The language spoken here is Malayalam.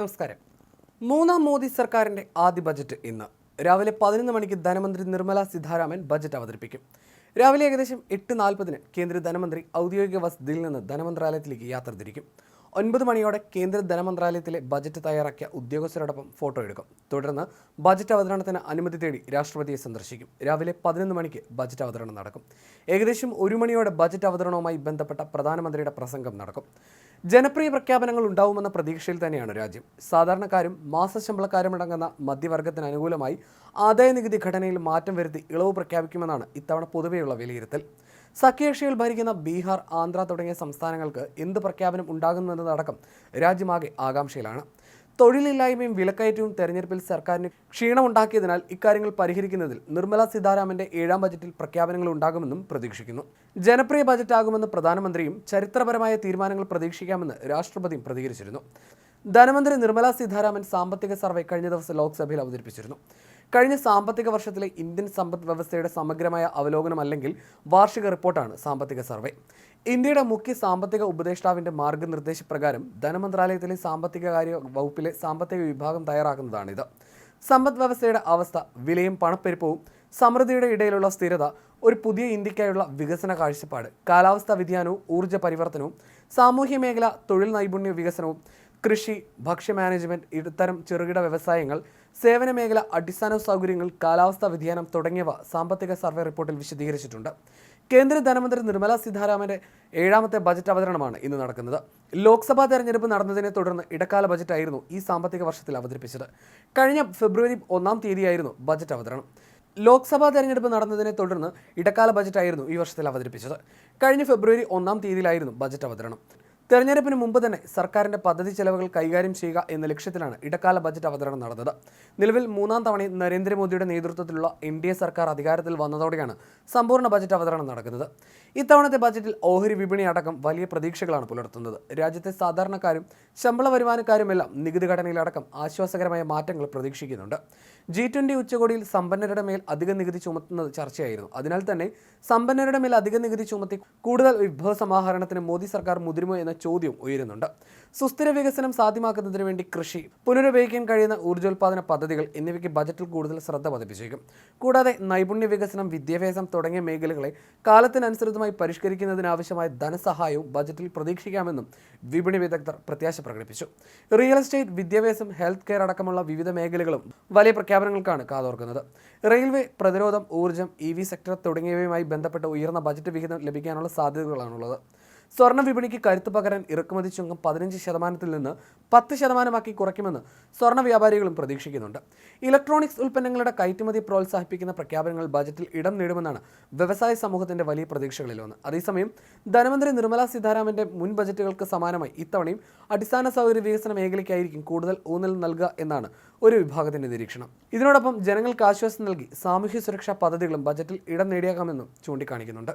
നമസ്കാരം. മൂന്നാം മോദി സർക്കാരിന്റെ ആദ്യ ബജറ്റ് ഇന്ന്. രാവിലെ പതിനൊന്ന് മണിക്ക് ധനമന്ത്രി നിർമ്മല സീതാരാമൻ ബജറ്റ് അവതരിപ്പിക്കും. രാവിലെ ഏകദേശം എട്ട് നാൽപ്പതിന് കേന്ദ്ര ധനമന്ത്രി ഔദ്യോഗിക വസതിയിൽ നിന്ന് ധനമന്ത്രാലയത്തിലേക്ക് യാത്ര തിരിക്കും. ഒൻപത് മണിയോടെ കേന്ദ്ര ധനമന്ത്രാലയത്തിലെ ബജറ്റ് തയ്യാറാക്കിയ ഉദ്യോഗസ്ഥരോടൊപ്പം ഫോട്ടോ എടുക്കും. തുടർന്ന് ബജറ്റ് അവതരണത്തിന് അനുമതി തേടി രാഷ്ട്രപതിയെ സന്ദർശിക്കും. രാവിലെ പതിനൊന്ന് മണിക്ക് ബജറ്റ് അവതരണം നടക്കും. ഏകദേശം ഒരു മണിയോടെ ബജറ്റ് അവതരണവുമായി ബന്ധപ്പെട്ട പ്രധാനമന്ത്രിയുടെ പ്രസംഗം നടക്കും. ജനപ്രിയ പ്രഖ്യാപനങ്ങൾ ഉണ്ടാവുമെന്ന പ്രതീക്ഷയിൽ തന്നെയാണ് രാജ്യം. സാധാരണക്കാരും മാസശമ്പളക്കാരും അടങ്ങുന്ന മധ്യവർഗത്തിന് അനുകൂലമായി ആദായ നികുതി ഘടനയിൽ മാറ്റം വരുത്തി ഇളവ് പ്രഖ്യാപിക്കുമെന്നാണ് ഇത്തവണ പൊതുവെയുള്ള വിലയിരുത്തൽ. സഖ്യകക്ഷികൾ ഭരിക്കുന്ന ബീഹാർ ആന്ധ്ര തുടങ്ങിയ സംസ്ഥാനങ്ങൾക്ക് എന്ത് പ്രഖ്യാപനം ഉണ്ടാകുമെന്നതടക്കം രാജ്യമാകെ ആകാംക്ഷയിലാണ്. തൊഴിലില്ലായ്മയും വിലക്കയറ്റവും തെരഞ്ഞെടുപ്പിൽ സർക്കാരിന് ക്ഷീണമുണ്ടാക്കിയതിനാൽ ഇക്കാര്യങ്ങൾ പരിഹരിക്കുന്നതിൽ നിർമ്മല സീതാരാമന്റെ ഏഴാം ബജറ്റിൽ പ്രഖ്യാപനങ്ങൾ ഉണ്ടാകുമെന്നും പ്രതീക്ഷിക്കുന്നു. ജനപ്രിയ ബജറ്റാകുമെന്ന് പ്രധാനമന്ത്രിയും ചരിത്രപരമായ തീരുമാനങ്ങൾ പ്രതീക്ഷിക്കാമെന്ന് രാഷ്ട്രപതിയും പ്രതികരിച്ചിരുന്നു. ധനമന്ത്രി നിർമ്മല സീതാരാമൻ സാമ്പത്തിക സർവേ കഴിഞ്ഞ ദിവസം ലോക്സഭയിൽ അവതരിപ്പിച്ചിരുന്നു. കഴിഞ്ഞ സാമ്പത്തിക വർഷത്തിലെ ഇന്ത്യൻ സമ്പദ് വ്യവസ്ഥയുടെ സമഗ്രമായ അവലോകനം അല്ലെങ്കിൽ വാർഷിക റിപ്പോർട്ടാണ് സാമ്പത്തിക സർവേ. ഇന്ത്യയുടെ മുഖ്യ സാമ്പത്തിക ഉപദേഷ്ടാവിന്റെ മാർഗനിർദ്ദേശപ്രകാരം ധനമന്ത്രാലയത്തിലെ സാമ്പത്തിക കാര്യ വകുപ്പിലെ സാമ്പത്തിക വിഭാഗം തയ്യാറാക്കുന്നതാണിത്. സമ്പദ് വ്യവസ്ഥയുടെ അവസ്ഥ വിലയും പണപ്പെരുപ്പവും സമൃദ്ധിയുടെ ഇടയിലുള്ള സ്ഥിരത ഒരു പുതിയ ഇന്ത്യക്കായുള്ള വികസന കാഴ്ചപ്പാട് കാലാവസ്ഥാ വ്യതിയാനവും ഊർജ പരിവർത്തനവും സാമൂഹ്യ മേഖല തൊഴിൽ നൈപുണ്യ വികസനവും കൃഷി ഭക്ഷ്യ മാനേജ്മെന്റ് ഇടത്തരം ചെറുകിട വ്യവസായങ്ങൾ സേവന മേഖല അടിസ്ഥാന സൗകര്യങ്ങൾ കാലാവസ്ഥാ വ്യതിയാനം തുടങ്ങിയവ സാമ്പത്തിക സർവേ റിപ്പോർട്ടിൽ വിശദീകരിച്ചിട്ടുണ്ട്. കേന്ദ്ര ധനമന്ത്രി നിർമ്മല സീതാരാമന്റെ ഏഴാമത്തെ ബജറ്റ് അവതരണമാണ് ഇന്ന് നടക്കുന്നത്. ലോക്സഭാ തെരഞ്ഞെടുപ്പ് നടന്നതിനെ തുടർന്ന് ഇടക്കാല ബജറ്റായിരുന്നു ഈ സാമ്പത്തിക വർഷത്തിൽ അവതരിപ്പിച്ചത്. കഴിഞ്ഞ ഫെബ്രുവരി ഒന്നാം തീയതിയായിരുന്നു ബജറ്റ് അവതരണം. ലോക്സഭാ തെരഞ്ഞെടുപ്പ് നടന്നതിനെ തുടർന്ന് ഇടക്കാല ബജറ്റായിരുന്നു ഈ വർഷത്തിൽ അവതരിപ്പിച്ചത്. കഴിഞ്ഞ ഫെബ്രുവരി ഒന്നാം തീയതിയിലായിരുന്നു ബജറ്റ് അവതരണം. തെരഞ്ഞെടുപ്പിന് മുമ്പ് തന്നെ സർക്കാരിന്റെ പദ്ധതി ചെലവുകൾ കൈകാര്യം ചെയ്യുക എന്ന ലക്ഷ്യത്തിലാണ് ഇടക്കാല ബജറ്റ് അവതരണം നടന്നത്. നിലവിൽ മൂന്നാം തവണയും നരേന്ദ്രമോദിയുടെ നേതൃത്വത്തിലുള്ള എൻ ഡി എ സർക്കാർ അധികാരത്തിൽ വന്നതോടെയാണ് സമ്പൂർണ ബജറ്റ് അവതരണം നടക്കുന്നത്. ഇത്തവണത്തെ ബജറ്റിൽ ഓഹരി വിപണി അടക്കം വലിയ പ്രതീക്ഷകളാണ് പുലർത്തുന്നത്. രാജ്യത്തെ സാധാരണക്കാരും ശമ്പള വരുമാനക്കാരുമെല്ലാം നികുതി ഘടനയിലടക്കം ആശ്വാസകരമായ മാറ്റങ്ങൾ പ്രതീക്ഷിക്കുന്നുണ്ട്. ജി ട്വന്റി ഉച്ചകോടിയിൽ സമ്പന്നരുടെ മേൽ അധിക നികുതി ചുമത്തുന്നത് ചർച്ചയായിരുന്നു. അതിനാൽ തന്നെ സമ്പന്നരുടെ മേൽ അധിക നികുതി ചുമത്തി കൂടുതൽ വിഭവ സമാഹരണത്തിന് മോദി സർക്കാർ മുതിരുമോ എന്ന ചോദ്യം ഉയരുന്നുണ്ട്. സുസ്ഥിര വികസനം സാധ്യമാക്കുന്നതിന് വേണ്ടി കൃഷി പുനരുപയോഗിക്കാൻ കഴിയുന്ന ഊർജോൽപാദന പദ്ധതികൾ എന്നിവയ്ക്ക് ബജറ്റിൽ കൂടുതൽ ശ്രദ്ധ പതിപ്പിച്ചേക്കും. കൂടാതെ നൈപുണ്യ വികസനം വിദ്യാഭ്യാസം തുടങ്ങിയ മേഖലകളെ കാലത്തിനനുസൃതമായി പരിഷ്കരിക്കുന്നതിനാവശ്യമായ ധനസഹായവും ബജറ്റിൽ പ്രതീക്ഷിക്കാമെന്നും വിപണി വിദഗ്ധർ പ്രത്യാശ പ്രകടിപ്പിച്ചു. റിയൽ എസ്റ്റേറ്റ് വിദ്യാഭ്യാസം ഹെൽത്ത് കെയർ അടക്കമുള്ള വിവിധ മേഖലകളും വലിയ പ്രഖ്യാപനങ്ങൾക്കാണ് കാതോർക്കുന്നത്. റെയിൽവേ പ്രതിരോധം ഊർജം ഇ സെക്ടർ തുടങ്ങിയവയുമായി ബന്ധപ്പെട്ട് ഉയർന്ന ബജറ്റ് വിഹിതം ലഭിക്കാനുള്ള സാധ്യതകളാണുള്ളത്. സ്വർണ വിപണിക്ക് കരുത്തു പകരാൻ ഇറക്കുമതി ചുങ്കം പതിനഞ്ച് ശതമാനത്തിൽ നിന്ന് പത്ത് ശതമാനമാക്കി കുറയ്ക്കുമെന്ന് സ്വർണ വ്യാപാരികളും പ്രതീക്ഷിക്കുന്നുണ്ട്. ഇലക്ട്രോണിക്സ് ഉൽപ്പന്നങ്ങളുടെ കയറ്റുമതി പ്രോത്സാഹിപ്പിക്കുന്ന പ്രഖ്യാപനങ്ങൾ ബജറ്റിൽ ഇടം നേടുമെന്നാണ് വ്യവസായ സമൂഹത്തിന്റെ വലിയ പ്രതീക്ഷകളിലൊന്ന് അതേസമയം ധനമന്ത്രി നിർമ്മല സീതാരാമന്റെ മുൻ ബജറ്റുകൾക്ക് സമാനമായി ഇത്തവണയും അടിസ്ഥാന സൗകര്യ വികസന മേഖലയ്ക്കായിരിക്കും കൂടുതൽ ഊന്നൽ നൽകുക എന്നാണ് ഒരു വിഭാഗത്തിന്റെ നിരീക്ഷണം. ഇതിനോടൊപ്പം ജനങ്ങൾക്ക് ആശ്വാസം നൽകി സാമൂഹ്യ സുരക്ഷാ പദ്ധതികളും ബജറ്റിൽ ഇടം നേടിയേക്കാമെന്നും ചൂണ്ടിക്കാണിക്കുന്നുണ്ട്.